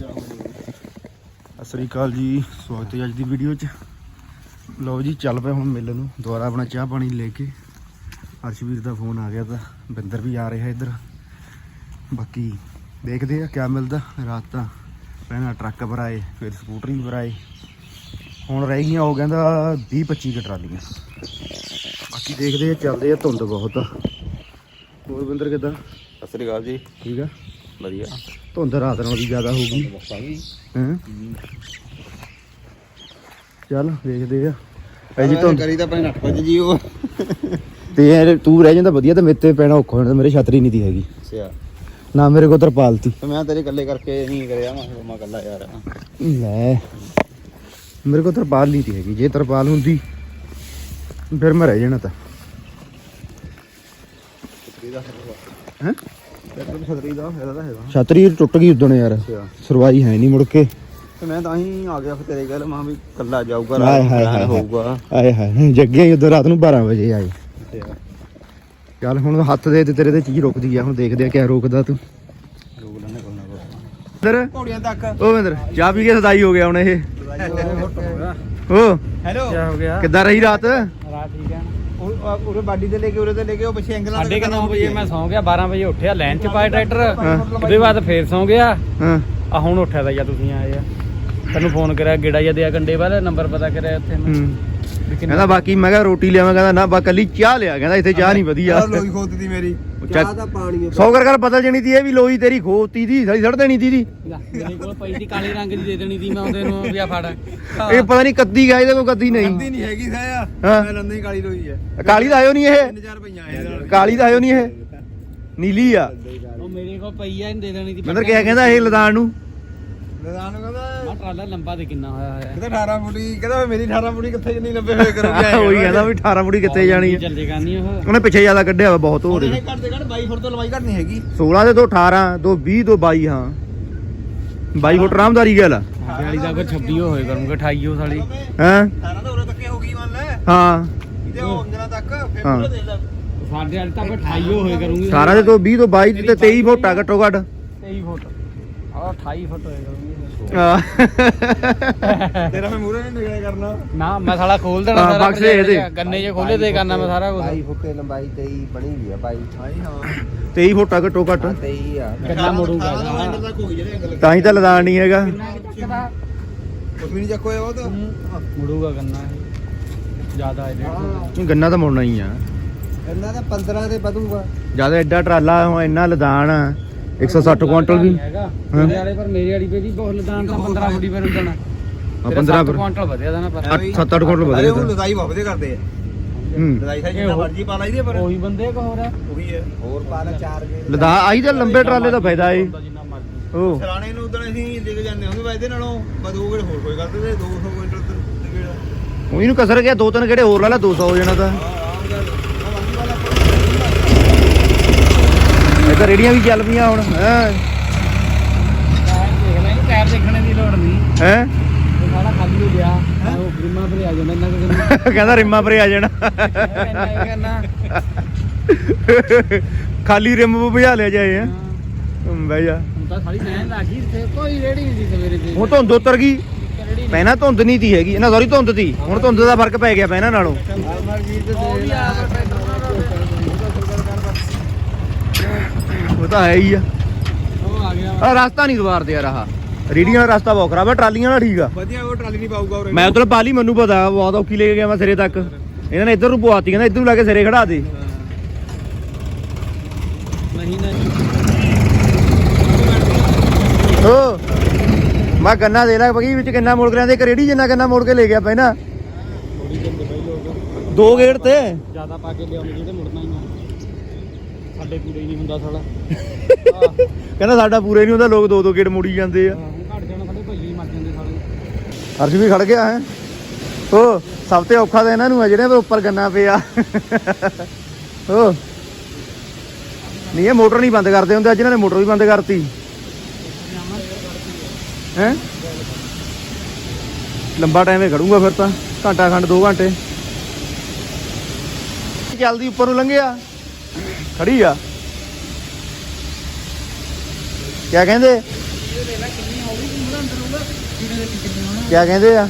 ਸਤਿ ਸ੍ਰੀ ਅਕਾਲ ਜੀ। ਸਵਾਗਤ ਹੈ ਅੱਜ ਦੀ ਵੀਡੀਓ 'ਚ। ਲਓ ਜੀ ਚੱਲ ਪਏ ਹੁਣ ਮਿਲਣ ਨੂੰ। ਦੁਬਾਰਾ ਆਪਣਾ ਚਾਹ ਪਾਣੀ ਲੈ ਕੇ। ਹਰਸ਼ਵੀਰ ਦਾ ਫੋਨ ਆ ਗਿਆ ਤਾਂ ਬਿੰਦਰ ਵੀ ਆ ਰਿਹਾ ਇੱਧਰ। ਬਾਕੀ ਦੇਖਦੇ ਆ ਕਿਆ ਮਿਲਦਾ। ਰਾਤ ਤਾਂ ਪਹਿਲਾਂ ਟਰੱਕ ਭਰਾਏ ਫਿਰ ਸਕੂਟਰੀ ਭਰਾਏ। ਹੁਣ ਰਹਿ ਗਈਆਂ ਉਹ ਕਹਿੰਦਾ 20 25 ਕੁ ਟਰਾਲੀਆਂ। ਬਾਕੀ ਦੇਖਦੇ ਆ ਚੱਲਦੇ ਆ ਧੁੰਦ ਬਹੁਤ ਆ। ਹੋਰ ਬਿੰਦਰ ਕਿੱਦਾਂ? ਸਤਿ ਸ੍ਰੀ ਅਕਾਲ ਜੀ। ਠੀਕ ਆ? ਵਧੀਆ। ਧੁੰਦ ਰਾਤ ਨਾਲੋਂ ਵੀ ਜ਼ਿਆਦਾ ਹੈਂ? ਚੱਲ ਦੇਖਦੇ ਆ। ਐ ਜੀ ਧੁੰਦ ਕਰੀ ਤਾਂ ਆਪਣੇ 8 ਵਜੇ ਜੀ ਉਹ ਤੇ ਯਾਰ ਤੂੰ ਰਹਿ ਜਾਂਦਾ ਵਧੀਆ ਤੇ ਮੇਰੇ ਤੇ ਪੈਣਾ ਔਖਾ ਹੋ ਜਾਂਦਾ ਮੇਰੇ ਛਤਰੀ ਨਹੀਂ ਦੀ ਹੈਗੀ। ਅੱਛਾ। ਨਾ ਮੇਰੇ ਕੋਲ ਤਰਪਾਲ ਤੀ ਮੈਂ ਤੇਰੇ ਇਕੱਲੇ ਕਰਕੇ ਨਹੀਂ ਕਰਿਆ ਮੈਂ ਮੈਂ ਇਕੱਲਾ ਯਾਰ ਲੈ ਮੇਰੇ ਕੋਲ ਤਰਪਾਲ ਨਹੀਂ ਤੀ ਹੈਗੀ ਜੇ ਤਰਪਾਲ ਹੁੰਦੀ ਫਿਰ ਮੈਂ ਰਹਿ ਜਾਣਾ ਤਾਂ। ਹੈਂ? ਟਰੈਕਟਰ ਛਤਰੀ ਦਾ ਹੈਗਾ। ਛਤਰੀ ਟੁੱਟ ਗਈ ਉਦੋਂ ਯਾਰ। ਸਰਵਾਈ ਹੈ ਨਹੀਂ ਮੁੜ ਕੇ। ਤੇ ਮੈਂ ਤਾਂ ਹੀ ਆ ਗਿਆ ਫਿਰ ਤੇਰੇ ਗੱਲ ਮਾਂ ਵੀ ਇਕੱਲਾ ਜਾਊਗਾ ਰਾਤ। ਹੋਊਗਾ। ਆਏ ਹਾਏ ਜੱਗੇ ਹੀ ਉਦੋਂ ਰਾਤ ਨੂੰ 12 ਵਜੇ ਆਏ। ਚੱਲ ਹੁਣ ਹੱਥ ਦੇ ਤੇ ਤੇਰੇ ਤੇ ਚੀਜ਼ ਰੁਕਦੀ ਆ ਹੁਣ ਦੇਖਦੇ ਆ ਕਿਆ ਰੋਕਦਾ ਤੂੰ। ਲੋਕ ਲੈਣੇ ਕੋਲ ਨਾ ਇੰਦਰ ਘੋੜੀਆਂ ਤੱਕ। ਉਹ ਵਿੰਦਰ ਚਾਹ ਪੀ ਕੇ ਸਦਾਈ ਹੋ ਗਿਆ ਹੁਣ ਇਹ। ਉਹ ਹੈਲੋ ਕੀ ਹੋ ਗਿਆ? ਕਿੱਦਾਂ ਰਹੀ ਰਾਤ? ਰਾਤ ਠੀਕ ਹੈ ਉਰੇ ਬਾਡੀ ਤੇ ਲੈ ਕੇ ਉਰੇ ਤੇ ਲੈ ਕੇ ਉਹ ਪਿੱਛੇ ਐਂਗਲਾਂ ਸਾਢੇ ਕੁ ਨੌ ਵਜੇ ਮੈਂ ਸੌਂ ਗਿਆ 12 ਵਜੇ ਉੱਠਿਆ ਲਾਈਨ ਚ ਪਾਏ ਟਰੈਕਟਰ। ਉਹਦੇ ਬਾਅਦ ਫੇਰ ਸੌਂ ਗਿਆ। ਹਾਂ। ਆ ਹੁਣ ਉੱਠਿਆ ਤਾਂ ਜਾਂ ਤੁਸੀਂ ਆਏ ਆ। ਤੈਨੂੰ ਫੋਨ ਕਰਿਆ ਗੇੜਾ ਜਾਂ ਦਿਆ ਕੰਡੇ ਬਾਅਦ ਨੰਬਰ ਪਤਾ ਕਰਿਆ ਉੱਥੇ ਮੈਂ। ਹੂੰ। ਕਹਿੰਦਾ ਬਾਕੀ ਮੈਂ ਕਿਹਾ ਰੋਟੀ ਲਿਆਵਾਂ ਕਹਿੰਦਾ ਨਾ ਬਾ ਕੱਲੀ ਚਾਹ ਲਿਆ ਕਹਿੰਦਾ ਇੱਥੇ ਚਾਹ ਨਹੀਂ ਵਧੀਆ। ਲੋਈ ਖੋਤਦੀ ਮੇਰੀ। ਚਾਹ ਤਾਂ ਪਾਣੀ ਸੌ ਕਰ ਕਰ ਪਤਾ ਜਣੀ ਤੀ ਇਹ ਵੀ ਲੋਈ ਤੇਰੀ ਖੋਤੀ ਦੀ ਸਾਡੀ ਸੜ ਦੇਣੀ ਤੀ ਦੀ ਮੇਰੇ ਕੋਲ ਪਈ ਦੀ ਕਾਲੇ ਰੰਗ ਦੀ ਦੇ ਦੇਣੀ ਸੀ ਮੈਂ ਉਹਦੇ ਨੂੰ ਵੀ ਆ ਫੜ। ਇਹ ਪਤਾ ਨਹੀਂ ਕੱਦੀ ਗਾ ਇਹਦੇ ਕੋਲ ਕੱਦੀ ਨਹੀਂ। ਨਹੀਂ ਹੈਗੀ ਸਾਇਆ। ਮੈਂ ਲੰਦੀ ਕਾਲੀ ਲੋਈ ਹੈ। ਕਾਲੀ ਦਾ ਆਇਓ ਨਹੀਂ ਇਹ। 3000 ਰੁਪਈਆ ਆਏ ਨਾਲ। ਕਾਲੀ ਦਾ ਆਇਓ ਨਹੀਂ ਇਹ। ਨੀਲੀ ਆ। ਉਹ ਮੇਰੇ ਕੋਲ ਪਈ ਆ ਇਹਨੂੰ ਦੇ ਦੇਣੀ ਸੀ ਮੰਦਰ ਕਿਹਾ ਕਹਿੰਦਾ ਇਹ ਲਦਾਨ ਨੂੰ। ਲਦਾਨ ਕਹਿੰਦਾ ਆ ਟਰਾਲਾ ਲੰਬਾ ਤੇ ਕਿੰਨਾ ਹੋਇਆ ਹੋਇਆ ਕਹਿੰਦਾ 18 ਫੁੱਟੀ ਕਹਿੰਦਾ ਮੇਰੀ 18 ਫੁੱਟੀ ਕਿੱਥੇ ਜਿੰਨੀ ਲੰਬੇ ਹੋਏ ਕਰੂਗੀ ਉਹੀ ਕਹਿੰਦਾ ਵੀ 18 ਮੁੜੀ ਕਿੱਥੇ ਜਾਣੀ ਆ ਚੱਲੇਗਾ ਨਹੀਂ ਉਹ। ਉਹਨੇ ਪਿੱਛੇ ਜ਼ਿਆਦਾ ਕੱਢਿਆ ਵਾ ਬਹੁਤ ਹੋ ਉਹਨੇ ਰਿਹਾ ਘੱਟ ਦੇ ਘੱਟ 22 ਫੁੱਟ ਤੋਂ ਲੰਬਾਈ ਘੱਟ ਨਹੀਂ ਹੈਗੀ। 16 ਦੇ ਤੋਂ 18 ਤੋਂ 20 ਤੋਂ 22 ਹਾਂ। 22 ਫੁੱਟ ਆਰਾਮਦਾਰੀ ਗੱਲ ਆ। ਵਾਲੀ ਦਾ ਕੋਈ 26 ਹੋਏ ਕਰੂੰਗਾ 28 ਉਹ ਸਾਲੀ। ਹੈ? 18 ਤਾਂ ਉਰੇ ਤੱਕ ਹੋ ਗਈ ਮੰਨ ਲੈ। ਹਾਂ। ਇਹਦੇ ਉਹ ਅੰਜਨਾ ਤੱਕ ਫਿਰ ਹਾਂ। ਪੂਰਾ ਦੇ ਦਾ ਸਾਡੇ ਵਾਲੀ ਤਾਂ 28 ਹੋਏ ਕਰੂੰਗੀ। 18 ਦੇ ਤੋਂ 20 ਤੋਂ 22 ਤੇ 23 ਫੁੱਟ ਆ ਘੱਟੋ ਘੱਟ। 23 ਫੁੱਟ। ਆ 28 ਫੁੱਟ ਹੋਏ ਕਰੂੰਗੀ। ਤੇਰਾ ਮੈਂ ਮੂਰੇ ਨਹੀਂ ਨਿਕਲਿਆ ਕਰਨਾ। ਨਾ ਮੈਂ ਸਾਲਾ ਖੋਲ ਦੇਣਾ ਹਾਂ, ਸਾਰਾ ਬਕਸੇ ਇਹਦੇ। ਗੰਨੇ ਜੇ ਖੋਲੇ ਤੇ ਕਰਨਾ ਮੈਂ ਸਾਰਾ ਕੁਝ ਫੁੱਟੇ ਲੰਬਾਈ 23 ਬਣੀ ਹੋਈ ਆ ਬਾਈ। ਹਾਂਜੀ ਹਾਂ। 23 ਫੁੱਟ ਆ ਘੱਟੋ। ਘੱਟ 23 ਆ। ਕਿੰਨਾ ਮੁੜੂਗਾ। ਅੰਦਰ ਤੱਕ ਹੋਈ ਜਿਹੜੇ ਅੰਗਲ ਤਾਂ ਹੀ ਤਾਂ ਲਦਾਨ ਨਹੀਂ ਹੈਗਾ। ਕੁਝ ਵੀ ਨਹੀਂ ਚੱਕੋ ਇਹ ਬਹੁਤ ਮੁੜੂਗਾ ਗੰਨਾ ਇਹ। ਜ਼ਿਆਦਾ ਇਹਦੇ ਗੰਨਾ ਤਾਂ ਮੁੜਨਾ ਹੀ ਆ। ਇਹਨਾਂ ਦਾ 15 ਦੇ ਵਧੂਗਾ। ਜ਼ਿਆਦਾ ਐਡਾ ਟਰਾਲਾ ਹੁਣ ਇੰਨਾ ਲਦਾਨ ਆ। 160 ਕੁਇੰਟਲ ਵੀ? ਹੈਗਾ। ਮੇਰੇ ਵਾਲੇ ਪਰ ਮੇਰੇ ਵਾਲੀ ਪੇ ਵੀ ਬਹੁਤ ਲਦਾਨ ਤਾਂ 15 ਫੁੱਟੀ ਪਰ ਹੁੰਦਣਾ ਹਾਂ, 15 ਪਰ ਕੁਇੰਟਲ ਵਧਿਆ ਦਾ ਨਾ ਪਰ। 7 8 ਕੁਇੰਟਲ ਅਰੇ ਉਹ ਲਦਾਈ ਬਹੁਤ ਵਧੀਆ ਕਰਦੇ ਆ। ਹੂੰ। ਲਦਾਈ ਸਾਈ ਜਿੰਨਾ ਮਰਜ਼ੀ ਪਾ ਲਾਈਦੇ ਪਰ। ਉਹੀ ਬੰਦੇ ਕੋ ਹੋ ਰਿਹਾ ਉਹੀ ਹੈ ਹੋਰ ਪਾ ਲੈ ਚਾਰ ਗੇ ਲਦਾ ਆਈ ਤਾਂ ਲੰਬੇ ਟਰਾਲੇ ਦਾ ਫਾਇਦਾ ਏ। ਉਹ ਸਰਾਣੇ ਨੂੰ ਉਦੋਂ ਅਸੀਂ ਲੈ ਕੇ ਜਾਂਦੇ ਹੁੰਦੇ ਵਾ ਇਹਦੇ ਨਾਲੋਂ। ਬਸ ਦੋ ਗੇੜ ਹੋਰ ਕੋਈ ਕਰਦੇ ਤੇ 200 ਕੁਇੰਟਲ ਤੇ ਗੇੜ ਉਹਨੂੰ ਕਸਰ ਗਿਆ ਦੋ ਤਿੰਨ ਕਿਹੜੇ ਹੋਰ ਲਾ ਲਾ 200 ਹੋ ਜਾਣਾ ਤਾਂ ਆਰਾਮ ਨਾਲ ਆਹ ਬਾਕੀ ਵਾਲਾ ਇਹ ਤਾਂ ਰੇੜੀਆਂ ਵੀ ਚੱਲ ਪਈਆਂ ਹੁਣ ਹੈ। ਟਾਇਰ ਦੇਖਣੇ ਦੀ ਲੋੜ ਨਹੀਂ। ਹੈ? ਸਾਡਾ ਖਾਲੀ ਹੋ ਗਿਆ। ਉਹ ਗ੍ਰਿਮਾ ਪਰ ਆ ਕੋਲ। ਕਹਿੰਦਾ ਰਿੰਮਾਂ ਪਰੇ ਆ ਜਾਣਾ। ਕਹਿੰਦਾ ਖਾਲੀ ਰਿੰਮ ਭਜਾ ਲਿਆ ਜਾਏ ਹੈ। ਬਹਿ ਜਾ। ਹੁਣ ਤਾਂ ਸਾਰੀ ਲੈਣ ਲੱਗ ਗਈ ਇੱਥੇ ਕੋਈ ਰੇੜੀ ਨਹੀਂ ਸੀ ਸਵੇਰੇ ਦੀ। ਹੁਣ ਧੁੰਦ ਉਤਰ ਗਈ। ਰੇੜੀ ਪਹਿਲਾਂ ਧੁੰਦ ਨਹੀਂ ਤੀ ਹੈਗੀ। ਇਹਨਾਂ ਸੌਰੀ ਧੁੰਦ ਤੀ ਹੁਣ ਧੁੰਦ ਦਾ ਫ਼ਰਕ ਪੈ ਗਿਆ ਪਹਿਲਾਂ ਨਾਲੋਂ। ਉਹ ਵੀ ਆ ਉਹ ਤਾਂ ਹੈ ਹੀ ਆ। ਉਹ ਆ ਗਿਆ ਆ ਰਸਤਾ ਨਹੀਂ ਦਵਾਰਦੇ ਯਾਰ ਆਹ। ਰੇੜੀਆਂ ਦਾ ਰਸਤਾ ਬਹੁਤ ਖਰਾਬ ਆ ਟਰਾਲੀਆਂ ਦਾ ਠੀਕ ਆ। ਵਧੀਆ ਉਹ ਟਰਾਲੀ ਨਹੀਂ ਪਾਊਗਾ ਉਰੇ। ਮੈਂ ਉਧਰ ਪਾ ਲਈ ਮੈਨੂੰ ਪਤਾ ਬਹੁਤ ਔਖੀ ਲੈ ਕੇ ਗਿਆ ਮੈਂ ਸਿਰੇ ਤੱਕ। ਇਹਨਾਂ ਨੇ ਇੱਧਰ ਨੂੰ ਪਵਾਤੀ ਕਹਿੰਦਾ ਇੱਧਰ ਨੂੰ ਲਾ ਕੇ ਸਿਰੇ ਖੜਾ ਦੇ। ਮੈਂ ਗੰਨਾ ਦੇ ਲਾ ਬਗੀ ਵਿੱਚ ਕਿੰਨਾ ਮੋੜ ਕੇ ਲਿਆਂਦੇ ਇੱਕ ਰੇੜੀ ਜਿੰਨਾ ਗੰਨਾ ਮੋੜ ਕੇ ਲੈ ਗਿਆ ਪਹਿਲਾਂ ਦੋ ਗੇੜ ਤੇ। ਜ਼ਿਆਦਾ ਪਾ ਕੇ ਲਿਆਉਂਦੇ ਜਿਹੜੇ ਮੁੜਨਾ ਹੀ ਸਾਡੇ ਪੂਰੇ ਹੀ ਨਹੀਂ ਹੁੰਦਾ ਸਾਲਾ। ਕਹਿੰਦਾ ਸਾਡਾ ਪੂਰੇ ਨਹੀਂ ਹੁੰਦਾ ਲੋਕ ਦੋ ਦੋ ਗੇੜ ਮੋੜੀ ਜਾਂਦੇ ਆ। ਹੁਣ ਘਟ ਜਾਣਾ ਸਾਡੇ ਭਈਏ ਮਰ ਜਾਂਦੇ ਸਾਲੇ। ਅਰਸ਼ ਵੀ ਖੜ ਗਿਆ ਹੈ। ਓ ਸਭ ਤੋਂ ਔਖਾ ਤਾਂ ਇਹਨਾਂ ਨੂੰ ਆ ਜਿਹੜੇ ਉੱਪਰ ਗੰਨਾ ਪਿਆ। ਓ। ਨਹੀਂ ਇਹ ਮੋਟਰ ਨਹੀਂ ਬੰਦ ਕਰਦੇ ਹੁੰਦੇ ਅੱਜ ਇਹਨਾਂ ਨੇ ਮੋਟਰ ਵੀ ਬੰਦ ਕਰਤੀ। ਹੈ? ਲੰਬਾ ਟਾਈਮ ਇਹ ਖੜੂਗਾ ਫਿਰ ਤਾਂ ਘੰਟਾ ਖੰਡ 2 ਘੰਟੇ। ਜਲਦੀ ਉੱਪਰ ਨੂੰ ਲੰਘਿਆ। ਖੜੀ ਆ। ਕਿਆ ਕਹਿੰਦੇ? ਕਿਆ ਕਹਿੰਦੇ ਆ?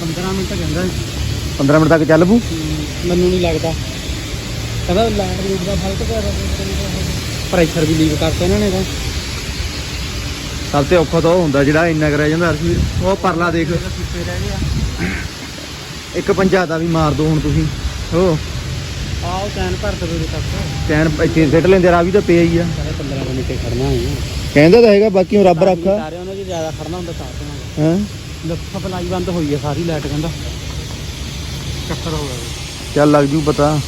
15 ਮਿੰਟ ਕਹਿੰਦਾ 15 ਮਿੰਟ ਤੱਕ ਚੱਲ ਪੂ ਮੈਨੂੰ ਨਹੀਂ ਲੱਗਦਾ। ਕਹਿੰਦਾ ਲਾਈਟ ਲੂਟ ਦਾ ਫਲਟ ਪਿਆ ਪ੍ਰੈਸ਼ਰ ਵੀ ਲੀਕ ਕਰਤਾ ਇਹਨਾਂ ਨੇ ਤਾਂ। ਸਭ ਤੋਂ ਔਖਾ ਤਾਂ ਉਹ ਹੁੰਦਾ ਜਿਹੜਾ ਇੰਨਾ ਕਰਿਆ ਜਾਂਦਾ ਅਰਸ਼ਵੀਰ ਉਹ ਪਰਲਾ ਦੇਖ। ਇੱਕ ਪੰਜਾ ਦਾ ਵੀ ਮਾਰ ਦੋ ਹੁਣ ਤੁਸੀਂ। ਉਹ ਆਹ ਚੈਨ ਭਰ ਦੇ ਦੇ ਤੱਕ। ਚੈਨ ਇੱਥੇ ਸਿੱਟ ਲੈਂਦੇ ਰਾਹ ਵੀ ਤਾਂ ਪਿਆ ਹੀ ਆ। ਕਹਿੰਦਾ 15 ਮਿੰਟ ਖੜਨਾ ਹੈ ਕਹਿੰਦਾ ਤਾਂ ਹੈਗਾ ਬਾਕੀ ਹੁਣ ਰੱਬ ਰੱਖਾ। ਸਾਰੇ ਉਹਨਾਂ 'ਚ ਜ਼ਿਆਦਾ ਖੜਨਾ ਹੁੰਦਾ ਸਾਥ ਨਾਲ ਹਾਂ? ਲੱਖ ਸਪਲਾਈ ਬੰਦ ਹੋਈ ਹੈ ਸਾਰੀ ਲਾਈਟ ਕਹਿੰਦਾ। ਚੱਕਰ ਹੋ ਗਿਆ। ਚੱਲ ਲੱਗ ਜੂ ਪਤਾ।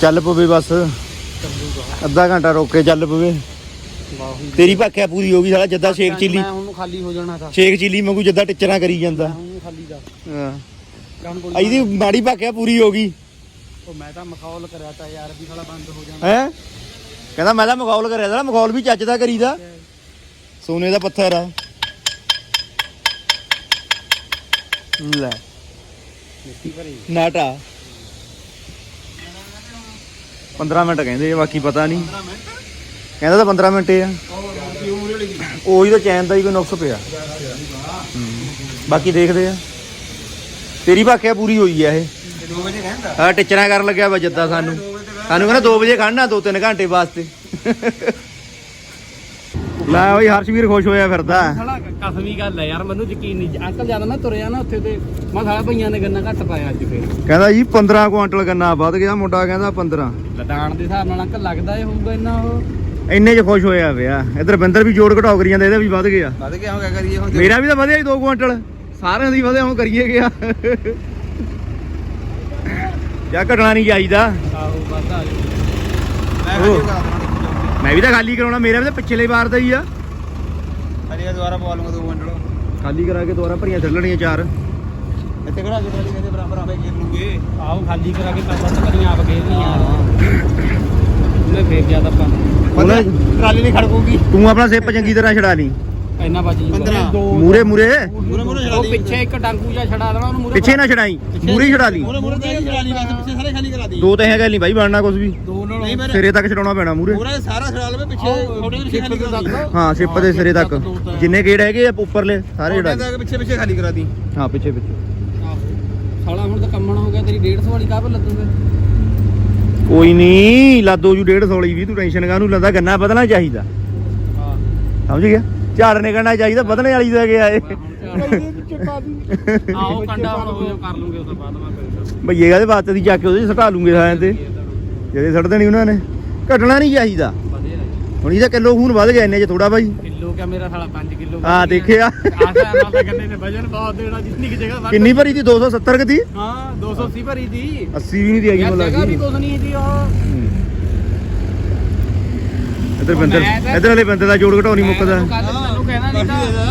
ਚੱਲ ਪਵੇ ਬਸ। ਅੱਧਾ ਘੰਟਾ ਰੋਕ ਕੇ ਚੱਲ ਪਵੇ। ਤੇਰੀ ਭਾਖਿਆ ਪੂਰੀ ਹੋ ਗਈ ਸਾਲਾ ਜੱਦਾ ਸ਼ੇਖ ਚਿੱਲੀ। ਮੈਂ ਹੁਣ ਖਾਲੀ ਹੋ ਜਾਣਾ ਤਾਂ। ਸ਼ੇਖ ਚਿੱਲੀ ਵਾਂਗੂ ਜੱਦਾ ਟਿੱਚਰਾਂ ਕਰੀ ਜਾਂਦਾ। ਮੈਂ ਹੁਣ ਖਾਲੀ ਦਾ। ਹਾਂ। ਕੰਮ ਕੋਈ ਇਹਦੀ ਮਾੜੀ ਭਾਖਿਆ ਪੂਰੀ ਹੋ ਗਈ। ਉਹ ਮੈਂ ਤਾਂ ਮਖੌਲ ਕਰਿਆ ਤਾਂ ਯਾਰ ਵੀ ਸਾਲਾ ਬੰਦ ਹੋ ਜਾਣਾ ਹੈ? ਕਹਿੰਦਾ ਮੈਂ ਤਾਂ ਮਖੌਲ ਕਰਿਆ ਦਾ ਮਖੌਲ ਵੀ ਚੱਜ ਦਾ ਕਰੀਦਾ। ਸੋਨੇ ਦਾ ਪੱਥਰ ਆ। ਲੈ। ਮਿੱਟੀ ਭਰੀ। ਨਾਟਾ। 15 ਮਿੰਟ ਕਹਿੰਦੇ ਆ ਬਾਕੀ ਪਤਾ ਨਹੀਂ। ਕਹਿੰਦਾ ਤਾਂ 15 ਮਿੰਟ ਆ। ਉਹੀ ਤਾਂ ਚੈਨ ਦਾ ਹੀ ਕੋਈ ਨੁਕਸ ਪਿਆ। ਬਾਕੀ ਦੇਖਦੇ ਆ। ਤੇਰੀ ਭਾਖਿਆ ਪੂਰੀ ਹੋਈ ਆ ਇਹ। 2 ਵਜੇ ਕਹਿੰਦਾ ਆ ਟਿਚਰਾਂ ਕਰਨ ਲੱਗਿਆ ਵਾ ਜੱਦਾ ਸਾਨੂੰ। ਸਾਨੂੰ ਕਹਿੰਦਾ 2 ਵਜੇ ਖੜਨਾ 2-3 ਘੰਟੇ ਵਾਸਤੇ। ਲੈ ਓਏ ਹਰਸ਼ਵੀਰ ਖੁਸ਼ ਹੋਇਆ ਫਿਰਦਾ। ਸਾਲਾ ਕਸਮੀ ਗੱਲ ਹੈ ਯਾਰ ਮੈਨੂੰ ਯਕੀਨ ਨਹੀਂ ਅੰਕਲ ਜ਼ਿਆਦਾ ਨਾ ਤੁਰਿਆ ਨਾ ਉੱਥੇ ਤੇ ਮੈਂ ਸਾਲਾ ਭਈਆਂ ਨੇ ਗੰਨਾ ਘੱਟ ਪਾਇਆ ਅੱਜ ਫੇਰ। ਕਹਿੰਦਾ ਜੀ 15 ਕੁਆਂਟਲ ਗੰਨਾ ਵੱਧ ਗਿਆ ਮੁੰਡਾ ਕਹਿੰਦਾ 15 ਲਦਾਨ ਦੇ ਹਿਸਾਬ ਨਾਲ ਅੰਕਲ ਲੱਗਦਾ ਇਹ ਹੋਊਗਾ ਇੰਨਾ ਉਹ? ਇੰਨੇ 'ਚ ਖੁਸ਼ ਹੋਇਆ ਪਿਆ। ਇਧਰ ਬਿੰਦਰ ਵੀ ਜੋੜ ਘਟਾਓ ਕਰੀ ਜਾਂਦਾ ਇਹਦਾ ਵੀ ਵੱਧ ਗਿਆ। ਵੱਧ ਗਿਆ ਹੁਣ ਕਿਆ ਕਰੀਏ ਹੁਣ ਮੇਰਾ ਵੀ ਤਾਂ ਵਧਿਆ ਹੀ 2 ਕੁਆਂਟਲ। ਸਾਰਿਆਂ ਦੀ ਵਧਿਆ ਹੁਣ ਕਰੀਏ ਗਿਆ ਜਾਂ ਘਟਣਾ ਨਹੀਂ ਚਾਹੀਦਾ ਆਹੋ ਬਸ ਆ ਜਾਓ। ਮੈਂ। ਖਾਲੀ ਕਰਾ ਵੀ। ਤਾਂ ਖਾਲੀ ਕਰਾਉਣਾ ਮੇਰਾ ਵੀ ਤਾਂ ਪਿਛਲੇ ਵਾਰ ਦਾ ਹੀ ਆ। ਹਰੀਆ ਦੁਆਰਾ ਪਵਾ ਲੂੰਗਾ 2 ਮਿੰਟ ਖਾਲੀ ਕਰਾ ਕੇ ਦੁਬਾਰਾ ਭਰੀਆਂ ਚੱਲਣੀਆਂ ਚਾਰ। ਇੱਥੇ ਕਿਹੜਾ ਜਿਹੜੇ ਕਹਿੰਦੇ ਬਰਾਬਰ ਆਪੇ ਗਿਰ ਲੂਗੇ? ਆਹੋ ਖਾਲੀ ਕਰਾ ਕੇ ਪੈਸਾ ਕਰੀਆਂ ਆਪ ਗਏ ਨਹੀਂ ਯਾਰ ਉਹਨੇ ਫੇਰ ਜ਼ਿਆਦਾ ਪਾ ਉਹਨੇ ਟਰਾਲੀ ਨਹੀਂ ਖੜਕੂਗੀ। ਤੂੰ ਆਪਣਾ ਸਿੱਪ ਚੰਗੀ ਤਰ੍ਹਾਂ ਛਡਾ ਲਈ। ਇੰਨਾ ਬਚ ਜੂਗਾ। ਪੰਦਰਾਂ। ਦੋ ਮੂਰੇ? ਮੂਰੇ ਮੂਰੇ ਮੂਰੇ ਉਹ ਪਿੱਛੇ ਇੱਕ ਡਾਂਗੂ ਜਿਹਾ ਛਡਾ ਦੇਣਾ ਉਹਨੂੰ ਮੂਰੇ ਪਿੱਛੇ ਨਾ ਛਡਾਈ ਮੂਰੇ ਛਡਾ ਲਈ ਮੂਰੇ ਮੂਰੇ ਤੇ ਟਰਾਲੀ ਵਾਸਤੇ ਪਿੱਛੇ ਸਾਰੇ ਖਾਲੀ ਕਰਾ ਦੀ। ਦੋ ਤਾਂ ਹੈਗਾ ਨਹੀਂ ਬਾਈ ਬਣਨਾ ਕੁਝ ਵੀ। ਦੋ ਨਾਲ ਨਹੀਂ ਪਰ ਸਿਰੇ ਤੱਕ ਛਡਾਉਣਾ ਪੈਣਾ ਮੂਰੇ। ਪੂਰਾ ਸਾਰਾ ਛੜਾ ਲਵੇ ਪਿੱਛੇ ਛੋਟੇ ਪਿੱਛੇ ਖਾਲੀ ਕਰਾ ਦੀ ਹਾਂ ਸਿੱਪ ਦੇ ਸਿਰੇ ਤੱਕ। ਜਿੰਨੇ ਗੇੜ ਹੈਗੇ ਆ ਉੱਪਰਲੇ ਸਾਰੇ ਛੋਟੇ ਤੱਕ ਪਿੱਛੇ ਪਿੱਛੇ ਖਾਲੀ ਕਰਾ ਦੀ। ਹਾਂ ਪਿੱਛੇ ਪਿੱਛੇ। ਆਹੋ ਸਾਲਾ ਹੁਣ ਤਾਂ ਕੰਮਣ ਹੋ ਗਿਆ ਤੇਰੀ 150 ਵਾਲੀ ਕਾਹ ਪਰ ਲੱਦੂਗਾ ਕੋਈ ਨਹੀਂ ਲਾਦੋ ਜੂ 150 ਵਾਲੀ ਵੀ ਤੂੰ ਟੈਨਸ਼ਨ ਕਾਹਨੂੰ ਲੈਂਦਾ ਗੰਨਾ ਬਦਲਣਾ ਚਾਹੀਦਾ। ਹਾਂ। ਸਮਝ ਗਿਆ? ਝਾੜ ਨਿਕਲਣਾ ਚਾਹੀਦਾ ਵਧਣੇ ਵਾਲੀ ਦਾ ਗਿਆ ਏ ਆਹੋ ਕੰਡਾ ਉਹ ਕਰ ਲੂਗੇ ਉਸ ਤੋਂ ਬਾਅਦ ਮੈਂ ਫਿਰ ਭਈਏ ਕਾਹਦੇ ਵਾਸਤੇ ਦੀ ਚੱਕ ਕੇ ਉਹਦੇ ਸਟਾ ਲੂੰਗੇ ਸਾਇਆਂ ਤੇ। ਜਿਹੜੇ ਸੜ ਦੇਣੀ ਉਹਨਾਂ ਨੇ। ਘਟਣਾ ਨਹੀਂ ਚਾਹੀਦਾ। ਹੁਣ ਇਹਦਾ ਕਿਲੋ ਖੂਨ ਵੱਧ ਗਿਆ ਇੰਨੇ ਚ ਥੋੜਾ ਬਾਈ। ਕਿਲੋ ਕਿਆ ਮੇਰਾ ਸਾਲਾ 5 ਕਿਲੋ ਹਾਂ ਦੇਖਿਆ। ਆਹ ਨਾਲ ਤਾਂ ਗੰਨੇ ਨੇ ਵਜਨ ਬਹੁਤ ਦੇਣਾ ਜਿੰਨੀ ਕਿ ਜਗ੍ਹਾ ਵੱਧ- ਕਿੰਨੀ ਭਰੀ ਦੀ 270 ਕੁ ਦੀ? ਹਾਂ 280 ਭਰੀ ਦੀ। 80 ਵੀ ਨਹੀਂ ਦੀ ਹੈਗੀ ਯਾਰ ਮੈਨੂੰ ਜਗ੍ਹਾ ਵੀ ਕੁਝ ਨਹੀਂ ਦੀ ਉਹ। ਇਧਰ ਤਾਂ- ਇਧਰ ਵਾਲੇ ਬੰਦੇ ਦਾ ਜੋੜ ਘਟਾਉ ਨਹੀਂ ਮੁੱਕਦਾ ਮੈਨੂੰ ਕਹਿਣਾ ਨਹੀਂ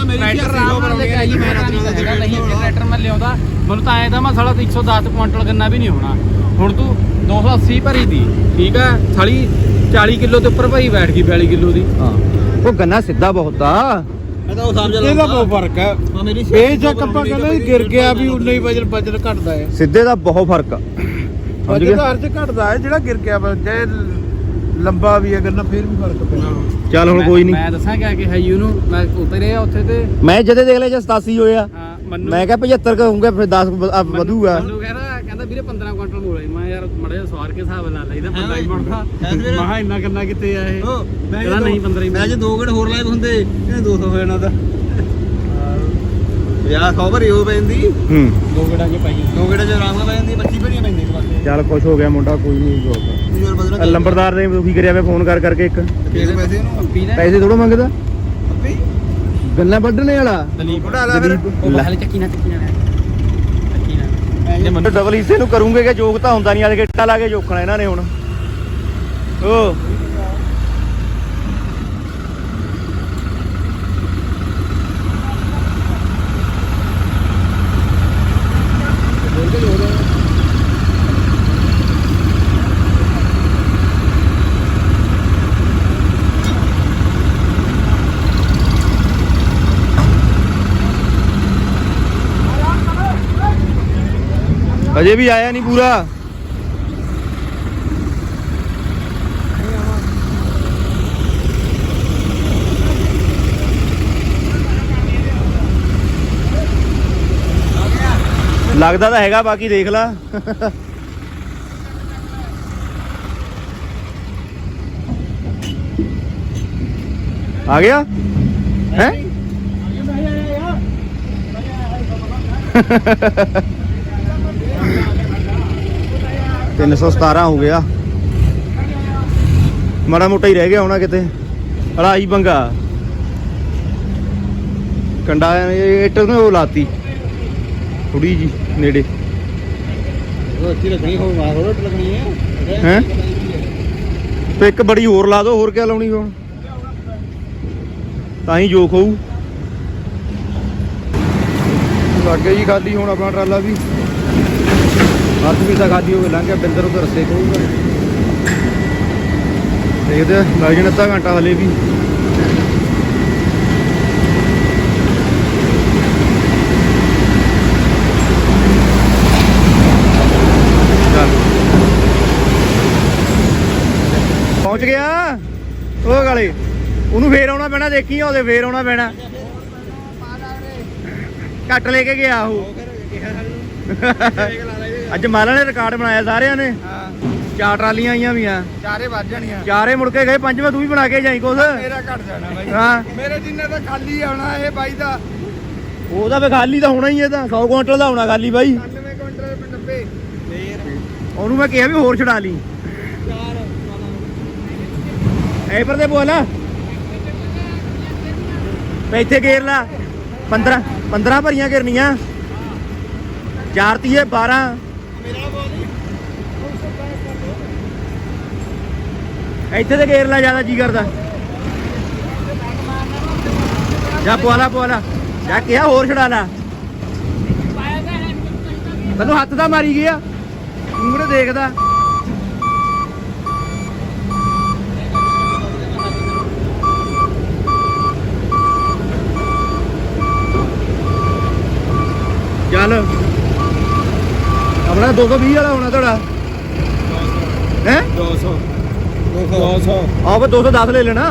ਵੀ ਟਰੈਕਟਰ ਆਰਾਮ ਨਾਲ ਲੈ ਕੇ ਆਈ ਮੈਂ ਰਾਣੀ ਦਾ ਹੈਗਾ ਨਹੀਂ ਇੱਥੇ ਟਰੈਕਟਰ ਮੈਂ ਲਿਆਉਂਦਾ ਮੈਨੂੰ ਤਾਂ ਐਂ ਤਾਂ ਮੈਂ ਸਾਲਾ 110 ਕੁਇੰਟਲ ਗੰਨਾ ਵੀ ਨਹੀਂ ਹੋਣਾ। ਹੁਣ ਤੂੰ 280 ਭਰੀ ਦੀ ਠੀਕ ਆ? ਸਾਲੀ 40 ਕਿਲੋ ਦੇ ਉੱਪਰ ਭਰੀ ਬੈਠ ਗਈ 42 ਕਿਲੋ ਦੀ। ਹਾਂ। ਉਹ ਗੰਨਾ ਸਿੱਧਾ ਬਹੁਤ ਆ। ਮੈਂ ਤਾਂ ਉਹ ਸਮਝ ਲਾਂ ਇਹਦਾ ਬਹੁਤ ਫ਼ਰਕ ਹੈ ਹਾਂ ਮੇਰੀ ਇਹ ਜੱਕ ਆਪਾਂ ਕਹਿੰਦੇ ਗਿਰ ਗਿਆ ਵੀ ਉਨਾ ਹੀ ਵਜਨ ਵਜਨ ਘਟਦਾ ਹੈ। ਸਿੱਧੇ ਦਾ ਬਹੁਤ ਫ਼ਰਕ ਆ। 'ਚ ਘਟਦਾ ਹੈ ਜਿਹੜਾ ਗਿਰ ਗਿਆ ਜੇ ਲੰਬਾ ਵੀ ਹੈ ਗੰਨਾ ਫੇਰ ਵੀ ਫ਼ਰਕ ਪੈਂਦਾ। ਚੱਲ ਹੁਣ ਕੋਈ ਨਹੀਂ। ਮੈਂ ਦੱਸਾਂ ਕਿਆ ਕਿ ਹੈ ਯੂ ਨੂੰ ਮੈਂ ਉਤਰਿਆ ਉੱਥੇ ਤੇ। ਮੈਂ ਜਦੇ ਦੇਖ ਲਿਆ ਜੇ 87 ਹੋਇਆ ਹਾਂ, ਮੰਨੂ ਮੈਂ ਕਿਹਾ 75 ਕ ਹੋਊਗਾ ਫਿਰ 10 ਵਧੂਗਾ। ਮੈਨੂੰ ਕਹਿੰਦਾ ਕਹਿੰਦਾ ਵੀਰੇ 15 ਕੁਇੰਟਲ ਮੋਲੇ ਮੈਂ ਯਾਰ ਮੜੇ ਜਿਹਾ ਸਵਾਰ ਕੇ ਹਿਸਾਬ ਨਾਲ ਲਈਦਾ ਹਾਂ 15 ਹੀ। ਬਣਦਾ। ਹਾਂ ਵੀਰੇ। ਮਹਾ ਇੰਨਾ ਗੰਨਾ ਕਿੱਥੇ ਆ ਇਹ। ਮੈਂ ਕਹਿੰਦਾ ਨਹੀਂ 15 ਹੀ ਮੈਂ ਜੇ ਦੋ ਗੇੜ ਹੋਰ ਲਾਏ ਹੁੰਦੇ ਇਹਨੇ 200 ਹੋ ਜਾਣਾ ਤਾਂ। ਯਾ ਖਬਰ ਹੀ ਹੋ ਪੈਂਦੀ। ਹੂੰ। ਦੋ ਗੇੜਾਂ 'ਚ ਪਾਈ ਦੋ ਗੇੜ ਚ ਆਰਾਮ ਨਾਲ ਪੈ ਜਾਂਦੀ 25 ਭਰੀਆਂ ਪੈਂਦੀਆਂ ਇੱਕ ਪਾਸੇ ਚੱਲ ਖੁਸ਼ ਹੋ ਗਿਆ ਮੁੰਡਾ ਕੋਈ ਨਹੀਂ ਜੋਗਾ ਤੂੰ ਯਾਰ ਨੇ ਦੁਖੀ ਕਰਿਆ ਵੇ ਫੋਨ ਕਰ ਕਰਕੇ ਇੱਕ। ਪੈਸੇ ਨੇ? ਪੈਸੇ ਥੋੜਾ ਮੰਗਦਾ। ਅੱਪੀ? ਗੱਲਾਂ ਵੱਢਣੇ ਵਾਲਾ। ਦਲੀਪ। ਲਾ ਫਿਰ। ਉਹ ਬਹਾਲ ਚੱਕੀ ਨਾ ਚੱਕੀ ਨਾ। ਚੱਕੀ ਨਾ। ਜੇ ਮੈਨੂੰ ਡਬਲ ਹਿੱਸੇ ਨੂੰ ਕਰੂੰਗੇ ਕਿ ਜੋਗ ਤਾਂ ਹੁੰਦਾ ਨਹੀਂ ਆ ਗਿੱਟਾ ਲਾ ਕੇ ਜੋਖਣਾ ਇਹਨਾਂ ਨੇ ਹੁਣ। ਓ। अजय भी आया नहीं पूरा। लगता तो है बाकी देख ला। आ गया? हैं। 317 ਹੋ ਗਿਆ। ਮਾੜਾ ਮੋਟਾ ਹੀ ਰਹਿ ਗਿਆ ਹੋਣਾ ਕਿਤੇ। ਅੜਾਈ ਪੰਗਾ। ਕੰਡਾ ਇੱਟ ਨੂੰ ਉਹ ਲਾਤੀ। ਥੋੜੀ ਜੀ ਨੇੜੇ। ਉਹ ਅੱਛੀ ਲੱਗਣੀ ਹੋ ਮਾਰ ਰੋਟ ਲੱਗਣੀ ਹੈ। ਹੈਂ? ਤੇ ਇੱਕ ਬੜੀ ਹੋਰ ਲਾ ਦੋ ਹੋਰ ਕਿਆ ਲਾਉਣੀ ਹੁਣ ਤਾਂ ਹੀ ਜੋਖ ਹੋਊ। ਲੱਗੇ ਜੀ ਖਾਲੀ ਹੁਣ ਆਪਣਾ ਟਰਾਲਾ ਵੀ। ਹੱਥ ਵੀ ਤਾਂ ਖਾਲੀ ਹੋ ਕੇ ਲੰਘ ਗਿਆ ਬਿੰਦਰ ਉਧਰ ਰਸੇ ਕਹੂਗਾ ਦੇਖਦੇ ਲੱਗ ਜਾਣਾ ਅੱਧਾ ਘੰਟਾ ਹਲੇ ਵੀ। ਪਹੁੰਚ ਗਿਆ? ਉਹ ਗਾਲੇ ਉਹਨੂੰ ਫੇਰ ਆਉਣਾ ਪੈਣਾ ਦੇਖੀ ਉਹਦੇ ਫੇਰ ਆਉਣਾ ਪੈਣਾ। ਕੱਟ ਲੈ ਕੇ ਗਿਆ ਉਹ। ਅੱਜ ਮਾਲਾ ਨੇ ਰਿਕਾਰਡ ਬਣਾਇਆ ਸਾਰਿਆਂ ਨੇ। ਹਾਂ। ਚਾਰ ਟਰਾਲੀਆਂ ਆਈਆਂ ਵੀਆਂ। ਚਾਰੇ ਵੱਜ ਜਾਣੀਆਂ। ਚਾਰੇ ਮੁੜ ਕੇ ਗਏ ਪੰਜਵੇਂ ਤੂੰ ਵੀ ਬਣਾ ਕੇ ਜਾਈ ਕੁਛ। ਮੇਰਾ ਘਟ ਜਾਣਾ ਬਾਈ। ਹਾਂ। ਮੇਰੇ ਜਿੰਨੇ ਤਾਂ ਖਾਲੀ ਆਉਣਾ ਇਹ ਬਾਈ ਦਾ। ਉਹਦਾ ਫੇ ਖਾਲੀ ਤਾਂ ਹੋਣਾ ਹੀ ਇਹ ਤਾਂ 100 ਕੁਇੰਟਲ ਦਾ ਹੋਣਾ ਖਾਲੀ ਬਾਈ। 99 ਕੁਇੰਟਲ 90 ਫੇਰ। ਉਹਨੂੰ ਮੈਂ ਕਿਹਾ ਵੀ ਹੋਰ ਛਡਾ ਲਈ। ਚਾਰ। ਐ ਪਰ ਦੇ ਬੋਲ। ਪੇ ਇੱਥੇ ਗੇਰ ਲਾ। 15 15 ਭਰੀਆਂ ਘਿਰਨੀਆਂ। ਚਾਰ ਤੀਏ 12 ਮੇਰਾ ਬੋਲੀ ਇੱਥੇ ਤੇ ਗੇਰ ਲਾ ਜ਼ਿਆਦਾ ਜੀ ਕਰਦਾ। ਜਾ ਪਵਾਲਾ ਪਵਾਲਾ ਜਾ ਕਿਹਾ ਹੋਰ ਛਡਾ ਲਾ। ਤੈਨੂੰ ਹੱਥ ਦਾ ਮਾਰੀ ਗਿਆ। ਉਂਗਲੇ ਦੇਖਦਾ। ਚੱਲ। ਆਪਣਾ 220 ਵਾਲਾ ਹੋਣਾ ਤੁਹਾਡਾ। ਹੈ? 200 200 ਆਹ 210 ਲੈ ਲੈਣਾ।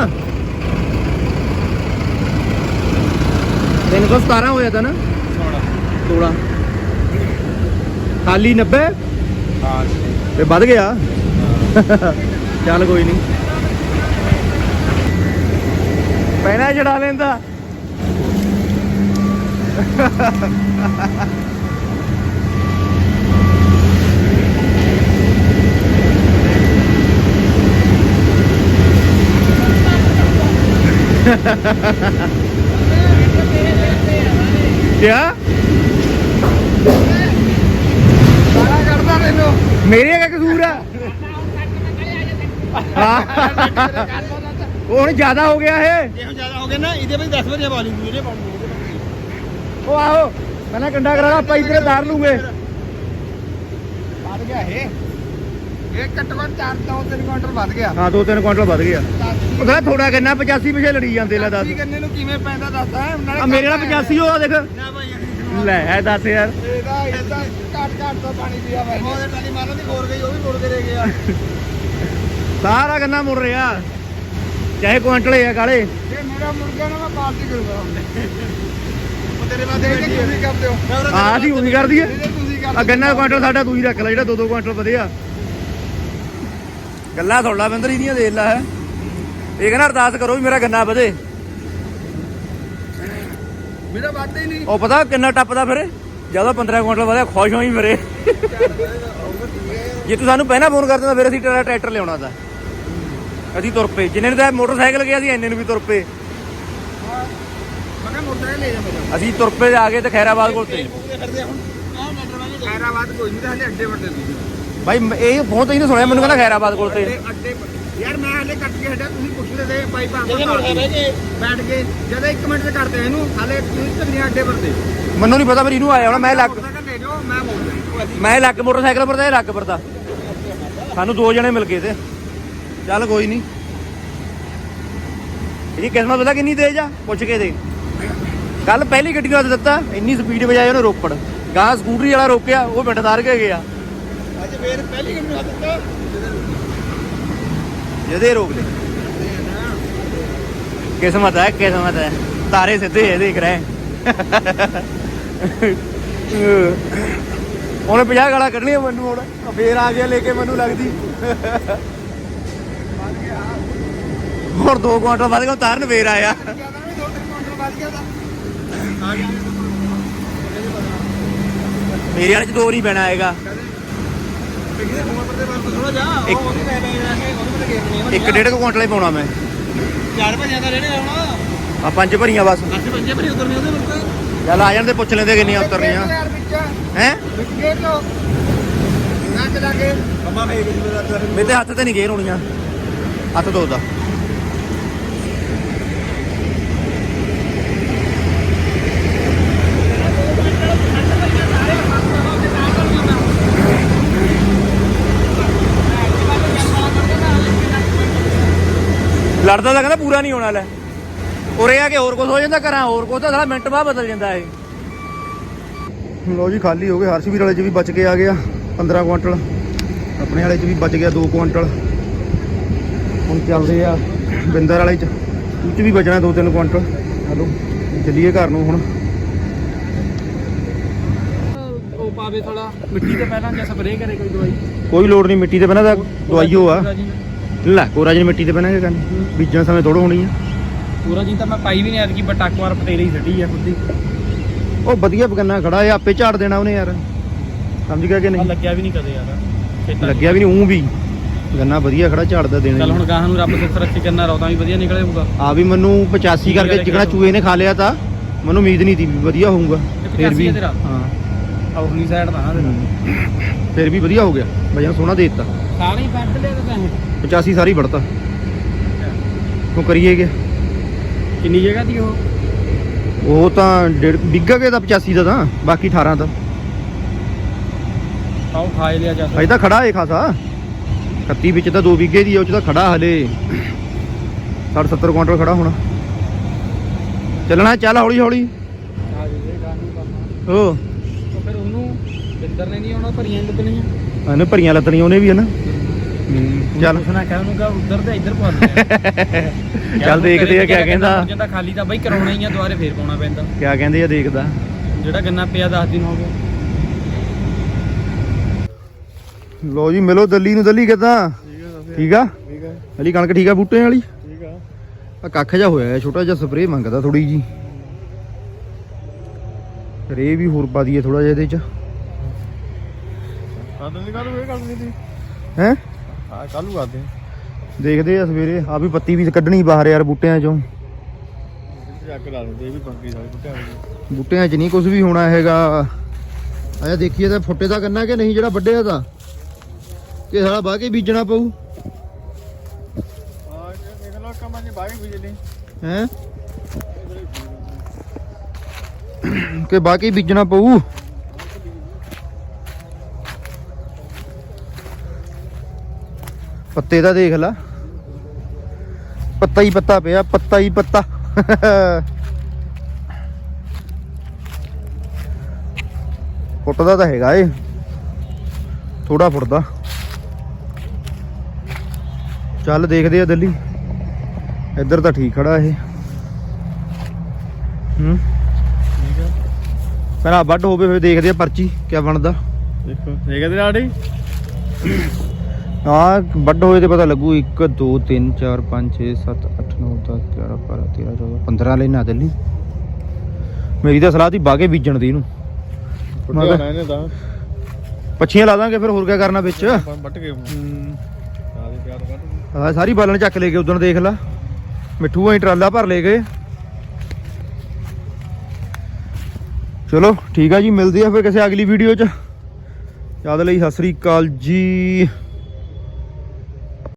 317 ਹੋਇਆ ਤਾਂ ਨਾ। 16 ਖਾਲੀ 90 ਹਾਂ ਤੇ ਵੱਧ ਗਿਆ। ਚੱਲ ਕੋਈ ਨਹੀਂ ਪਹਿਲਾਂ ਛਡਾ ਲੈਂਦਾ। ਕਿਆ? ਸਾਰਾ ਕਰਦਾ ਤੈਨੂੰ ਮੇਰੇ ਕਾ ਕਸੂਰ ਆ। ਉਹ ਹੁਣ ਜ਼ਿਆਦਾ ਹੋ ਗਿਆ ਇਹ। ਜਿਹੋ ਜ਼ਿਆਦਾ ਹੋ ਗਿਆ ਨਾ ਇਹਦੇ ਵਿੱਚ 10 ਵਜੇ ਬਾਲੀ ਇਹਦੇ ਪਾਉਣੀ ਉਹ ਆਹੋ ਪਹਿਲਾਂ ਕੰਡਾ ਕਰਾਣਾ ਆਪਾਂ ਇਧਰੇ ਧਾਰ ਲੂਗੇ। ਵੱਧ ਗਿਆ ਇਹ। ਇਹ ਘੱਟੋ ਘੱਟ 4 ਤੋਂ 3 ਕੁਇੰਟਲ ਵੱਧ ਗਿਆ। ਹਾਂ 2-3 ਕੁਇੰਟਲ ਵੱਧ ਗਿਆ। ਉਹ ਕਹਿੰਦਾ ਥੋੜਾ ਕਿੰਨਾ? 85 ਪਿਛੇ ਲੜੀ ਜਾਂਦੇ ਲੈ ਦੱਸ। ਕੀ ਕਰਨੇ ਨੂੰ ਕਿਵੇਂ ਪੈਂਦਾ ਦੱਸਦਾ ਆ ਮੇਰੇ ਨਾਲ 85 ਹੋਆ ਦੇਖ। ਨਾ ਭਾਈ ਅਸੀਂ ਲੈ ਐ ਦੱਸ ਯਾਰ। ਇਹਦਾ ਇਹਦਾ ਘੱਟ ਘੱਟ ਤੋਂ ਪਾਣੀ ਪੀਆ ਭਾਈ। ਉਹਦੇ ਟਾਲੀ ਮਾਰਨ ਦੀ ਖੋਰ ਗਈ ਉਹ ਵੀ ਮੁੜ ਕੇ ਲੈ ਗਿਆ ਸਾਰਾ ਗੰਨਾ ਮੁੜ ਰਿਹਾ। ਚਾਹੇ ਕੁਇੰਟਲ ਆ ਕਾਲੇ। ਇਹ ਮੇਰਾ ਮੁਰਗਾ ਨਾ ਮੈਂ ਪਾਰਟੀ ਕਰੂੰਗਾ? ਉਹ ਤੇਰੇ ਬਾਦੇ ਤੁਸੀਂ ਕਰਦੇ ਹੋ। ਆ ਅਸੀਂ ਉਹੀ ਕਰ ਦਈਏ ਤੁਸੀਂ ਆ। ਗੰਨਾ ਕੁਇੰਟਲ ਸਾਡਾ ਤੂੰ ਹੀ ਰੱਖ ਲੈ ਜਿਹੜਾ 2-2 ਕੁਇੰਟਲ ਵਧਿਆ ਗੱਲਾਂ ਲਾ ਬਿੰਦਰ ਇਹਦੀਆਂ ਦੇਖ ਲੈ ਹੈ। ਇਹ ਕਹਿੰਦਾ ਅਰਦਾਸ ਕਰੋ ਵੀ ਮੇਰਾ ਗੰਨਾ ਵਧੇ। ਮੇਰਾ ਵਾਦਾ ਹੀ ਨਹੀਂ। ਉਹ ਪਤਾ ਕਿੰਨਾ ਟੱਪਦਾ ਫਿਰ? ਜਦੋਂ 15 ਕੁਇੰਟਲ ਵਧਿਆ ਖੁਸ਼ ਹੋਈ ਫਿਰੇ ਜੇ ਤੂੰ ਸਾਨੂੰ ਪਹਿਲਾਂ ਫੋਨ ਕਰ ਦਿੰਦਾ ਫਿਰ ਅਸੀਂ ਤੇਰਾ ਟਰੈਕਟਰ ਲਿਆਉਣਾ ਤਾਂ। ਅਸੀਂ ਤੁਰ ਪਏ। ਜਿੰਨੇ ਨੂੰ ਤਾਂ ਮੋਟਰਸਾਈਕਲ ਗਿਆ ਸੀ ਇੰਨੇ ਨੂੰ ਵੀ ਤੁਰ ਪਏ। ਮੈਂ ਕਿਹਾ ਮੋਟਰ ਲੈ ਜਾ ਮੇਰਾ। ਅਸੀਂ ਤੁਰ ਪਏ ਆ ਗਏ ਤੇ ਖੈਰਾਬਾਦ ਕੋਲ ਤੇ। ਖੈਰਾਬਾਦ ਕੋਈ ਨਹੀਂ ਤਾਂ ਹਲੇ ਅੱਡੇ ਵੱਡੇ ਤੁਸੀਂ ਬਾਈ ਇਹ ਫੋਨ ਤੇ ਹੀ ਸੁਣਿਆ ਮੈਨੂੰ ਕਹਿੰਦਾ ਖੈਰਾਬਾਦ ਕੋਲ ਤੇ। ਅੱਡੇ ਯਾਰ ਮੈਂ ਹਲੇ ਕੱਟ ਕੇ ਹਟਿਆ ਤੁਸੀਂ ਪੁੱਛਦੇ ਤੇ ਬਾਈ ਭਾਂ ਬੈਠ ਕੇ ਜਦੋਂ 1 ਮਿੰਟ ਤੇ ਕਰਦੇ ਇਹਨੂੰ ਹਲੇ ਤੁਸੀਂ ਤਗੜੀਆਂ ਅੱਡੇ ਪਰ ਤੇ ਮੈਨੂੰ ਨਹੀਂ ਪਤਾ ਫਿਰ ਇਹਨੂੰ ਆਇਆ ਹੋਣਾ ਮੈਂ ਲੱਗ ਮੈਂ ਲੱਗ ਮੋਟਰਸਾਈਕਲ ਪਰ ਤੇ ਇਹ ਲੱਗ ਪਰਦਾ ਸਾਨੂੰ ਦੋ ਜਣੇ ਮਿਲ ਗਏ ਤੇ। ਚੱਲ ਕੋਈ ਨਹੀਂ ਇਹਦੀ ਕਿਸਮਤ ਪਤਾ ਕਿੰਨੀ ਤੇਜ਼ ਆ? ਪੁੱਛ ਕੇ ਦੇ ਕੱਲ ਪਹਿਲੀ ਗੱਡੀ ਨੂੰ ਦਿੱਤਾ ਇੰਨੀ ਸਪੀਡ ਵਜਾਏ ਉਹਨੇ ਰੋਪੜ। ਗਾਂ ਸਕੂਟਰੀ ਵਾਲਾ ਰੋਕਿਆ ਉਹ ਪਿੰਡ ਤਾਰ ਕੇ ਗਿਆ। ਅੱਜ ਫੇਰ ਪਹਿਲੀ ਗੱਡੀ ਨੂੰ ਦਿੱਤਾ ਜਦੇ ਰੋਕ ਲੈ ਕਿਸਮਤ ਹੈ ਕਿਸਮਤ ਹੈ। ਤਾਰੇ ਸਿੱਧੇ ਇਹ ਦੇਖ ਰਹੇ। ਉਹਨੇ 50 ਗਾਲਾਂ ਕੱਢਣੀਆਂ ਮੈਨੂੰ ਹੁਣ। ਆ ਫੇਰ ਆ ਗਿਆ, ਲੈ ਕੇ ਮੈਨੂੰ ਲੱਗਦੀ। ਹੁਣ ਦੋ ਕੁਆਂਟਲ ਵੱਧ ਗਿਆ ਤਾਰਨ ਫੇਰ ਆਇਆ। ਮੇਰੇ ਵਾਲੇ ਚ ਦੋ ਨਹੀਂ ਪੈਣਾ ਹੈਗਾ। ਇੱਕ ਡੇਢ ਕੁ ਕੁਆਂਟਲ ਹੀ ਪਾਉਣਾ ਮੈਂ। ਚਾਰ ਭਜਿਆਂ ਦਾ ਰਹਿਣੇ ਹੁਣ ਆ ਪੰਜ ਭਰੀਆਂ ਬਸ। ਅੱਜ ਪੰਜੇ ਭਰੀ ਉਤਰਨੇ ਉਹਦੇ ਵਿੱਚ। ਚੱਲ ਆ ਜਾਣ ਤੇ ਪੁੱਛ ਲੈਂਦੇ ਕਿੰਨੀਆਂ ਉਤਰਨੀਆਂ। ਹੈ? ਵਿੱਚ ਗੇਟ ਲੋ ਨਾ ਚਲਾ ਕੇ ਮੰਮਾ ਫੇਰ ਮੇਰੇ ਹੱਥ ਤੇ ਨਹੀਂ ਗੇਰ ਹੋਣੀਆਂ। ਹੱਥ ਦੋ ਦਾ ਲੜਦਾ ਤਾਂ ਕਹਿੰਦਾ ਪੂਰਾ ਨਹੀਂ ਹੋਣਾ ਲੈ। ਉਰੇ ਆ ਕੇ ਹੋਰ ਕੁਝ ਹੋ ਜਾਂਦਾ ਘਰਾਂ ਹੋਰ ਕੁਝ ਤਾਂ ਸਾਲਾ ਮਿੰਟ ਬਾਅਦ ਬਦਲ ਜਾਂਦਾ ਇਹ। ਲੋ ਜੀ ਖਾਲੀ ਹੋ ਗਏ। ਹਰਸ਼ਵੀਰ ਵਾਲੇ ਚ ਵੀ ਬਚ ਕੇ ਆ ਗਿਆ 15 ਕੁਆਂਟਲ। ਆਪਣੇ ਵਾਲੇ ਚ ਵੀ ਬਚ ਗਿਆ 2 ਕੁਆਂਟਲ। ਹੁਣ ਚੱਲਦੇ ਆ ਬਿੰਦਰ ਵਾਲੇ ਚ। ਉਹ ਚ ਵੀ ਬਚਣਾ 2-3 ਕੁਆਂਟਲ। ਹਲੋ ਚੱਲੀਏ ਘਰ ਨੂੰ ਹੁਣ। ਉਹ ਪਾਵੇ ਥੋੜਾ ਮਿੱਟੀ ਤੇ ਪਹਿਲਾਂ ਜਾਂ ਸਪਰੇਅ ਕਰੇ ਕੋਈ ਦਵਾਈ? ਕੋਈ ਲੋੜ ਨਹੀਂ ਮਿੱਟੀ ਤੇ ਬਣਾ ਦਾ ਦਵਾਈਓ ਆ। ਲੈ ਕੋਰਾ ਜੀ ਮਿੱਟੀ ਤੇ ਬਣਾਗੇ ਕੰਨ। ਬੀਜਣ ਸਮੇਂ ਥੋੜੋ ਹੋਣੀ ਆ ਪੂਰਾ ਜੀ ਤਾਂ ਮੈਂ ਪਾਈ ਵੀ ਨਹੀਂ ਐਤਕੀ ਬਟ ਇੱਕ ਵਾਰ ਪਟੇਰੇ ਹੀ ਛੱਡੀ ਆ ਖੁੱਦੀ ਉਹ ਵਧੀਆ ਬਗੰਨਾ ਖੜਾ ਇਹ ਆਪੇ ਝਾੜ ਦੇਣਾ ਉਹਨੇ ਯਾਰ। ਸਮਝ ਗਿਆ ਕਿ ਆ ਨਹੀਂ ਲੱਗਿਆ ਵੀ ਨਹੀਂ ਕਦੇ ਯਾਰ। ਖੇਤਾਂ 'ਚ। ਲੱਗਿਆ ਵੀ ਨਹੀਂ ਉਹ ਵੀ। ਗੰਨਾ ਵਧੀਆ ਖੜਾ ਝਾੜਦਾ ਦੇਣਾ ਚੱਲ ਹੀ। ਹੁਣ ਗਾਹਾਂ ਨੂੰ ਰੱਬ ਸੁੱਖ ਰੱਖੀ ਕਰਨਾ ਰੌਦਾ ਵੀ ਵਧੀਆ ਨਿਕਲੇ ਹੋਊਗਾ। ਆ ਵੀ ਮੈਨੂੰ 85 ਕਰਕੇ ਜਿਕਣਾ ਚੂਹੇ ਨੇ ਖਾ ਲਿਆ ਤਾਂ ਮੈਨੂੰ ਉਮੀਦ ਨਹੀਂ ਸੀ ਵੀ ਵਧੀਆ ਹੋਊਗਾ। ਫਿਰ 85 ਵੀ ਆ ਤੇਰਾ? ਹਾਂ। ਔਰਲੀ ਸਾਈਡ ਦਾ ਨਾ ਫਿਰ ਵੀ ਵਧੀਆ ਹੋ ਗਿਆ। ਵਜਨ ਸੋਹਣਾ ਦੇ ਦਿੱਤਾ। ਸਾਰੇ ਹੀ ਬੈਠ ਲਿਆ ਤੇ ਪੈਸੇ। 85 ਸਾਰੀ ਵੜਤਾ। ਕਿਉਂ ਕਰੀਏ ਕਿ? ਕਿੰਨੀ ਜਗ੍ਹਾ ਦੀ ਉਹ? ਉਹ ਤਾਂ ਡੇਢ ਬਿੱਗਾ ਕੇ ਦਾ 85 ਦਾ ਤਾਂ ਬਾਕੀ 18 ਦਾ। ਆਓ ਖਾਏ ਲਿਆ ਜਾ ਅਜੇ ਤਾਂ ਖੜਾ ਏ ਖਾਸਾ। 31 ਵਿੱਚ ਤਾਂ 2 ਵਿਗੇ ਦੀ ਆ, ਉਹ ਚ ਤਾਂ ਖੜਾ ਹਲੇ। 60 70 ਕੁਇੰਟਲ ਖੜਾ ਹੋਣਾ। ਚੱਲਣਾ ਚੱਲ ਹੌਲੀ ਹੌਲੀ। ਨੂੰ ਉਹ ਫਿਰ ਉਹਨੂੰ ਬਿੰਦਰ ਨੇ ਨਹੀਂ ਆਉਣਾ ਭਰੀਆਂ ਲੱਗਣੀਆਂ ਇਹਨੇ ਭਰੀਆਂ ਲੱਤਣੀਆਂ ਉਹਨੇ ਵੀ ਹਨਾ ਚੱਲ। ਪੁੱਛਣਾ ਕਹਿ ਉਹਨੂੰ ਕਹ ਉੱਧਰ ਤੇ ਇੱਧਰ ਪਾ ਦੇ ਚੱਲ ਦੇਖਦੇ ਆ ਕਿਆ ਕਹਿੰਦਾ ਜਾਂਦਾ ਖਾਲੀ ਤਾਂ ਬਈ ਕਰਾਉਣਾ ਹੀ ਆ ਦੁਬਾਰੇ ਫੇਰ ਪਾਉਣਾ ਪੈਂਦਾ। ਕਿਆ ਕਹਿੰਦੇ ਆ ਦੇਖਦਾ। ਜਿਹੜਾ ਗੰਨਾ ਪਿਆ 10 ਦਿਨ ਹੋ ਗਏ। ਲੋ ਜੀ ਮਿਲੋ ਦੱਲੀ ਨੂੰ। ਦੱਲੀ ਕਿਦਾਂ? ਠੀਕ ਆ ਠੀਕ ਹਲੀ ਕਣਕ ਠੀਕ ਆ ਬੂਟੇ ਵਾਲੀ? ਠੀਕ ਆ। ਆ ਕੱਖ ਜਾ ਹੋਇਆ ਹੈ, ਛੋਟਾ ਜਿਹਾ ਸਪਰੇਅ ਮੰਗਦਾ ਥੋੜੀ ਜੀ ਰੇ ਵੀ ਹੋਰ ਪਾ ਦਈਏ ਥੋੜਾ ਜਿਹਾ ਇਹਦੇ ਚ। ਕਾਦੋਂ ਦੀ ਕਾਦੋਂ ਇਹ ਕੱਲ ਨਹੀਂ ਦੀ ਹੈ? ਹਾਂ ਕੱਲੂ ਕਰਦੇ ਦੇਖਦੇ ਆ ਸਵੇਰੇ। ਆ ਵੀ ਪੱਤੀ ਵੀ ਕੱਢਣੀ ਬਾਹਰ ਯਾਰ ਬੂਟਿਆਂ ਚੋਂ। ਚੱਕ ਲਾ ਲਓ ਇਹ ਵੀ ਪੰਗੀ ਸਾਰੇ ਕੁੱਟਿਆ ਬੂਟਿਆਂ 'ਚ ਨਹੀਂ ਕੁਝ ਵੀ ਹੋਣਾ ਹੈਗਾ। ਆਇਆ ਦੇਖੀਏ ਤਾਂ ਫੁੱਟੇ ਦਾ ਕਰਨਾ ਕਿ ਨਹੀਂ ਜਿਹੜਾ ਵੱਡਿਆ ਦਾ ਕਿ ਸਾਲਾ ਬਾਹ ਕੇ ਬੀਜਣਾ ਪਊ। ਆ ਦੇਖ ਲਓ ਕਮਾਂ ਜੀ ਬਾਗੀ ਬਿਜਲੀ ਹੈ? ਕਿ ਬਾਕੀ ਬੀਜਣਾ ਪਊ। ਪੱਤੇ ਦਾ ਦੇਖ ਲਾ। ਪੱਤਾ ਹੀ ਪੱਤਾ ਪਿਆ ਪੱਤਾ ਹੀ ਪੱਤਾ। ਫੁੱਟਦਾ ਤਾਂ ਹੈਗਾ ਏ। ਥੋੜਾ ਫੁੱਟਦਾ। ਚੱਲ ਦੇਖਦੇ ਆ ਦਿੱਲੀ। ਇੱਧਰ ਤਾਂ ਠੀਕ ਖੜਾ ਇਹ। ਹੂੰ। ਪਹਿਲਾਂ ਵੱਡ ਹੋਵੇ ਫਿਰ ਦੇਖਦੇ ਆ ਪਰਚੀ ਕਿਆ ਬਣਦਾ। ਦੇਖੋ ਠੀਕ ਹੈ ਤੇ ਆੜੀ ਹਾਂ ਵੱਡ ਹੋਏ ਤੇ ਪਤਾ ਲੱਗੂ 1 2 3 4 5 6 7 8 9 10 11 12 13 14 15 ਲੈਣਾ ਦਿੱਲੀ ਮੇਰੀ ਤਾਂ ਸਲਾਹ ਦੀ ਬਾਗੇ ਬੀਜਣ ਦੀ ਇਹਨੂੰ। ਕਿਹਾ- ਇਹਨੇ ਤਾਂ। ਪੱਛੀਆਂ ਲਾ ਦਾਂਗੇ ਫਿਰ ਹੋਰ ਕਿਆ ਕਰਨਾ ਵਿੱਚ। ਵੱਟ ਕੇ ਸਾਰੀ ਬਾਲਣ ਚੱਕ ਲੈ ਕੇ ਉਦੋਂ ਦੇਖ ਲਾ। ਮਿੱਠੂ ਆਈ ਟਰਾਲਾ ਭਰ ਲੈ ਗਏ ਚਲੋ ਠੀਕ ਆ ਜੀ ਮਿਲਦੇ ਆ ਫਿਰ ਕਿਸੇ ਅਗਲੀ ਵੀਡੀਓ 'ਚ। ਯਾਦ ਲਈ ਸਤਿ ਸ੍ਰੀ ਅਕਾਲ ਜੀ।